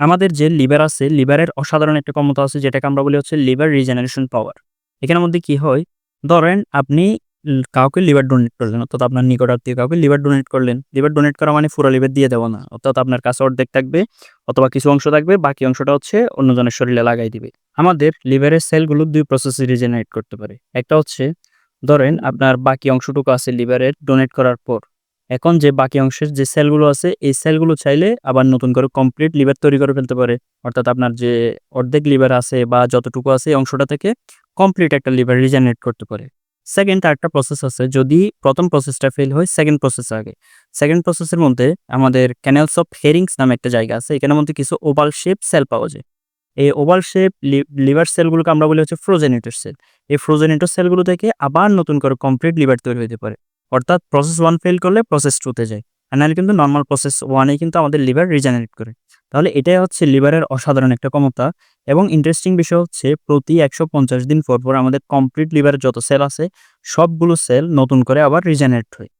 আমাদের যে লিভার আছে, লিভারের অসাধারণ একটা ক্ষমতা আছে যেটাকে আমরা বলি হচ্ছে লিভার রিজেনারেশন পাওয়ার। এখানের মধ্যে কি হয়? ধরেন আপনি কাউকে লিভার ডোনেট করলেন অর্থাৎ আপনার নিকটাত্মীয় কাউকে লিভার ডোনেট করলেন। লিভার ডোনেট করা মানে পুরা লিভার দিয়ে দেওয়া না। অর্থাৎ আপনার কাছে অর্ধেক থাকবে অথবা কিছু অংশ থাকবে, বাকি অংশটা হচ্ছে অন্যজনের শরীরে লাগাই দিবে। আমাদের লিভারের সেলগুলো ২ প্রসেসে রিজেনারেট করতে পারে। একটা হচ্ছে ধরেন আপনার বাকি অংশটুকু আছে লিভারের ডোনেট করার পর। এখন যে বাকি অংশের যে সেলগুলো আছে, এই সেলগুলো চাইলে আবার নতুন করে কমপ্লিট লিভার তৈরি করে ফেলতে পারে। অর্থাৎ আপনার যে অর্ধেক লিভার আছে বা যতটুকু আছে এই অংশটা থেকে কমপ্লিট একটা লিভার রিজেনারেট করতে পারে। সেকেন্ড আরেকটা প্রসেস আছে যদি প্রথম প্রসেসটা ফেল হয় সেকেন্ড প্রসেস আগে। সেকেন্ড প্রসেসের মধ্যে আমাদের ক্যানেলস অফ হেরিংস নামে একটা জায়গা আছে। এখানের মধ্যে কিছু ওভাল শেপ সেল পাওয়া যায়। এই ওভাল শেপ লিভার সেলগুলোকে আমরা বলি হচ্ছে প্রোজেনিটর সেল। এই প্রোজেনিটর সেলগুলো থেকে আবার নতুন করে কমপ্লিট লিভার তৈরি হতে পারে। অর্থাৎ প্রসেস ওয়ান ফেল করলে প্রসেস টুতে যায়। আর নাহলে কিন্তু নর্মাল প্রসেস ওয়ানে কিন্তু আমাদের লিভার রিজেনারেট করে। তাহলে এটাই হচ্ছে লিভারের অসাধারণ একটা ক্ষমতা এবং ইন্টারেস্টিং বিষয় হচ্ছে প্রতি ১৫০ দিন পর, পর আমাদের কমপ্লিট লিভারের যত সেল আছে সবগুলো সেল নতুন করে আবার রিজেনারেট হয়।